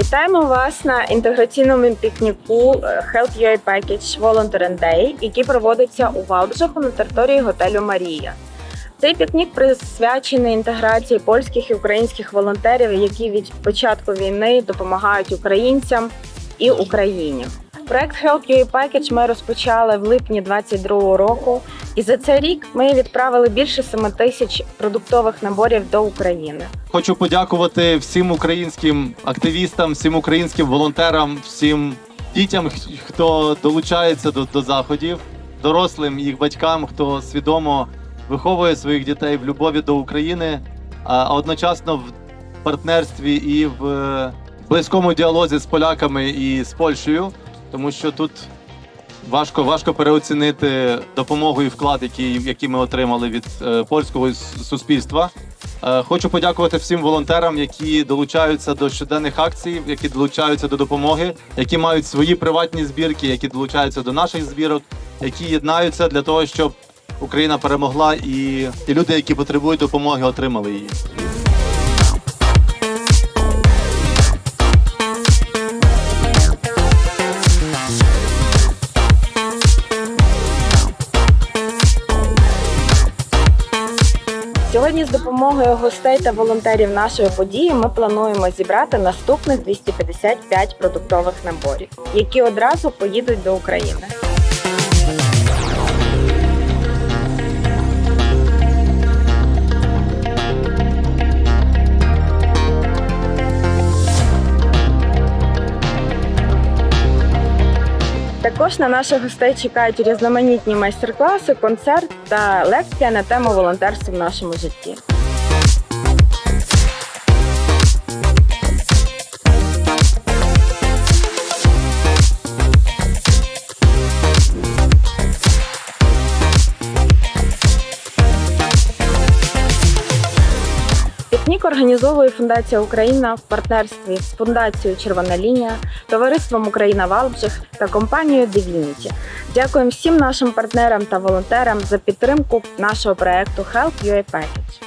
Вітаємо вас на інтеграційному пікніку е, Help UA Package Volunteer Day, який проводиться у Валджаху на території готелю Марія. Цей пікнік присвячений інтеграції польських і українських волонтерів, які від початку війни допомагають українцям і Україні. Проект Help UA Package ми розпочали в липні 2022 року, і за цей рік ми відправили більше 7 тисяч продуктових наборів до України. Хочу подякувати всім українським активістам, всім українським волонтерам, всім дітям, хто долучається до, до заходів, дорослим, їх батькам, хто свідомо виховує своїх дітей в любові до України, а одночасно в партнерстві і в е, близькому діалозі з поляками і з Польщею, тому що тут важко, важко переоцінити допомогу і вклад, який, який ми отримали від е, польського суспільства. Е, Хочу подякувати всім волонтерам, які долучаються до щоденних акцій, які долучаються до допомоги, які мають свої приватні збірки, які долучаються до наших збірок, які єднаються для того, щоб Україна перемогла і, і люди, які потребують допомоги, отримали її. Сьогодні з допомогою гостей та волонтерів нашої події ми плануємо зібрати наступних 255 продуктових наборів, які одразу поїдуть до України. Також на наших гостей чекають різноманітні майстер-класи, концерт та лекція на тему волонтерства в нашому житті. Пікнік організовує Фундація Україна в партнерстві з Фундацією Червона лінія, товариством Україна Валбжих та компанією Divinity. Дякуємо всім нашим партнерам та волонтерам за підтримку нашого проекту Help UA Package.